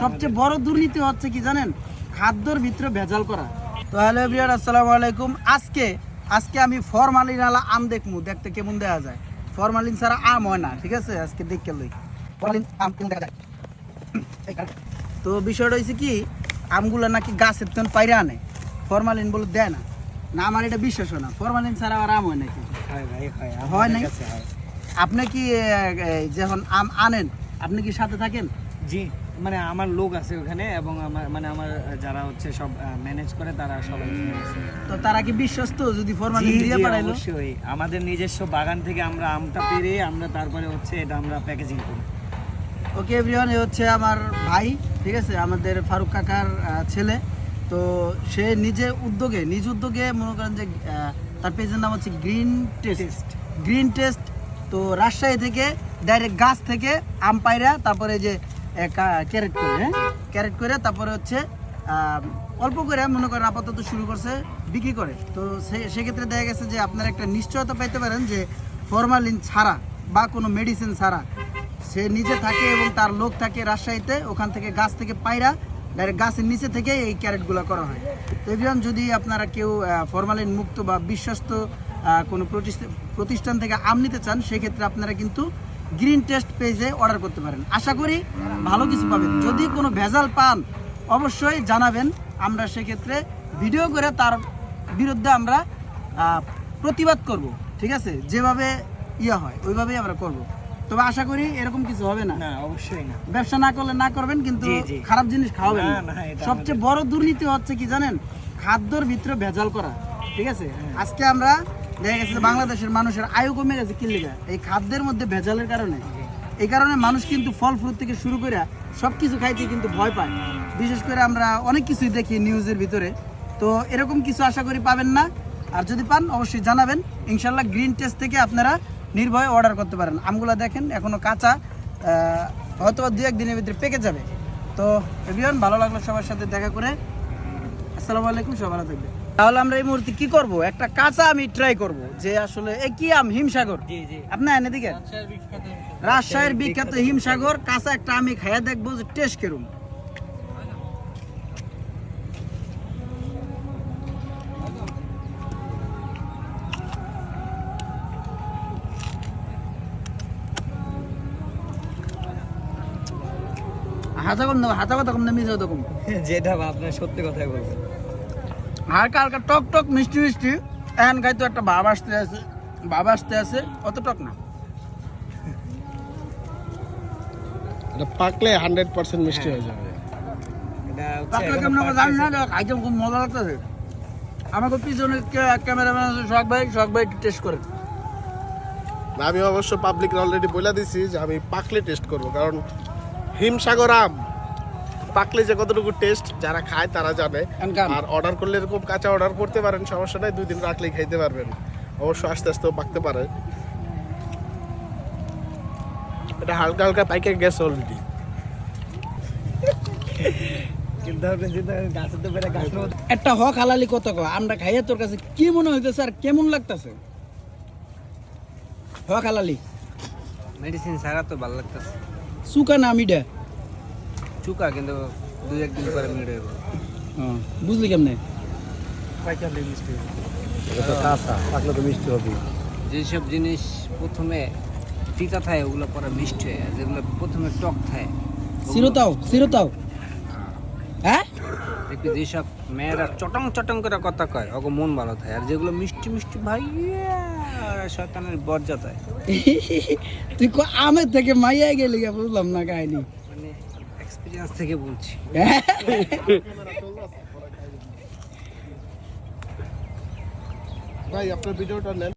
সবচেয়ে বড় দুর্নীতি হচ্ছে কি জানেন? খাদ্যর ভিতরে ভেজাল করা। তো হ্যালো এভরিওয়ান আসসালামু আলাইকুম। আজকে আজকে আমি ফরমালিন আলা আম দেখমু দেখতে কেমন দেখা যায়? ফরমালিন ছাড়া আম হয় না ঠিক আছে? আজকে দেখতে লই। ফরমালিন আম কেমন দেখা যায়? তো বিষয়টা হয়েছে কি আমগুলো নাকি গাছের তেন পাইরে আনে। ফরমালিন বলে দেয় না। না আমার এটা বিশ্বাস হয় না। ফরমালিন ছাড়া আর আম হয় নাকি হয় ভাই হয়। হয় হয় নাই? আপনি কি যখন আম আনেন আপনি কি সাথে থাকেন? জি। মানে আমার লোক আছে ওখানে এবং আমার মানে আমার যারা হচ্ছে সব ম্যানেজ করে তারা সবাই তো তারা কি বিশ্বস্ত? যদি ফরমালিন দিয়ে পাঠাইলো? অবশ্যই। আমাদের নিজস্ব বাগান থেকে আমরা আমটা পেরে আমরা তারপরে হচ্ছে এটা আমরা প্যাকেজিং করি। ওকে এভরিওয়ান এ হচ্ছে আমার ভাই ঠিক আছে? আমাদের ফারুক কাকার ছেলে। তো সে নিজে উদ্যোগে নিজ উদ্যোগে মনে করেন যে তার পেজের নাম হচ্ছে গ্রিন টেস্ট গ্রিন টেস্ট তো রাজশাহী থেকে ডাইরেক্ট গাছ থেকে আম পায়রা তারপরে যে ক্যারেট করে হ্যাঁ? ক্যারেট করে তারপরে হচ্ছে অল্প করে, মনে করেন আপাতত শুরু করছে, বিক্রি করে। তো সেক্ষেত্রে দেখা গেছে যে আপনারা একটা নিশ্চয়তা পাইতে পারেন যে ফরমালিন ছাড়া বা কোনো মেডিসিন ছাড়া, সে নিজে থাকে এবং তার লোক থাকে রাজশাহীতে, ওখান থেকে গাছ থেকে পায়রা ডাইরেক্ট গাছের নিচে থেকে এই ক্যারেটগুলো করা হয়। তো এভিয়ান যদি আপনারা কেউ ফরমালিন মুক্ত বা বিশ্বস্ত কোনো প্রতিষ্ঠা- প্রতিষ্ঠান থেকে আম নিতে চান, সেক্ষেত্রে আপনারা কিন্তু গ্রিন টেস্ট পেজে অর্ডার করতে পারেন। আশা করি ভালো কিছু পাবেন। যদি কোনো ভেজাল পান অবশ্যই জানাবেন। আমরা সেক্ষেত্রে ভিডিও করে তার বিরুদ্ধে আমরা প্রতিবাদ করব ঠিক আছে? যেভাবে ইয়ে হয় ওইভাবেই আমরা করব। তবে আশা করি এরকম কিছু হবে না। অবশ্যই না। ব্যবসা না করলে না করবেন কিন্তু। খারাপ জিনিস খাওয়াবেন সবচেয়ে বড় দুর্নীতি হচ্ছে কি জানেন? খাদ্যর ভিতরে ভেজাল করা ঠিক আছে? হ্যাঁ। আজকে আমরা দেখা গেছে বাংলাদেশের মানুষের আয়ু কমে গেছে, কি এই খাদ্যের মধ্যে ভেজালের কারণে। এই কারণে মানুষ কিন্তু ফল ফ্রুট থেকে শুরু করে সব কিছু খাইতে কিন্তু ভয় পায়। বিশেষ করে আমরা অনেক কিছুই দেখি নিউজের ভিতরে। তো এরকম কিছু আশা করি পাবেন না। আর যদি পান, অবশ্যই জানাবেন। ইনশাল্লাহ গ্রিন টেস্ট থেকে আপনারা নির্ভয়ে অর্ডার করতে পারেন। আমগুলো দেখেন, এখনও কাঁচা। হয়তো দু একদিনের ভিতরে পেকে যাবে। তো এভিয়ন ভালো লাগল সবার সাথে দেখা করে। আসসালামু আলাইকুম, সবাই ভালো থাকবে তাহলে আমরা এই মুহূর্তে কি করব? একটা কাঁচা আমি ট্রাই করব যে আসলে এ কি আম হিমসাগর। জি এনে দিকে রাজশাহীর বিখ্যাত হিমসাগর। কাঁচা একটা আমি খাইয়া দেখব যে টেস্ট কেরম। হাতা কম দেবো হাতা কথা কম না মিশে কম। যেটা আপনার সত্যি কথাই বলবেন হালকা হালকা টক টক মিষ্টি মিষ্টি এখন খাইতো একটা ভাব আসতে আছে ভাব আসতে আছে অত টক না। এটা পাকলে হান্ড্রেড পার্সেন্ট মিষ্টি হয়ে। যাবে। পাকলে কেমন আমরা জানি না খাইতে খুব মজা লাগতেছে। আমাকে পিছনে ক্যামেরাম্যান আছে শখ ভাই শখ ভাই টেস্ট করে। আমি অবশ্য পাবলিক অলরেডি বলে দিছি যে আমি পাকলে টেস্ট করব কারণ হিমসাগর আম। পাকলে যে কতটুকু টেস্ট যারা খায় তারা জানে। আর অর্ডার করলে এরকম কাঁচা অর্ডার করতে পারেন সমস্যা নাই দুই দিন রাখলেই খাইতে পারবেন। অবশ্য আস্তে আস্তেও পাকতে পারে। এটা হালকা হালকা পাইকে গেছে অলরেডি কিন্তু গাছের তো বেড়ে গাছের একটা হক হালালি কত কয়? আমরা খাইয়া তোর কাছে কি মনে হইতেছে আর কেমন লাগতেছে? হক হালালি। মেডিসিন ছাড়া তো ভালো লাগতেছে। সুকা না মিডা। চুকা কিন্তু দুই একদিন পরে বুঝলি কেমনে? পাইকারি মিষ্টি যেসব জিনিস প্রথমে তিতা থাকে ওগুলো পরে মিষ্টি হয় আর যেগুলো প্রথমে টক থাকে সিরোতাও সিরোতাও হ্যাঁ। দেখবি যেসব মেয়েরা চটং চটং করে কথা কয় ওকে মন ভালো থাকে আর যেগুলো মিষ্টি মিষ্টি ভাই শয়তানের বরজাত হয় তুই ক আমের থেকে মাইয়া গেলি বুঝলাম না কাহিনী। মানে থেকে বলছি। ভাই আপনার ভিডিওটা নেন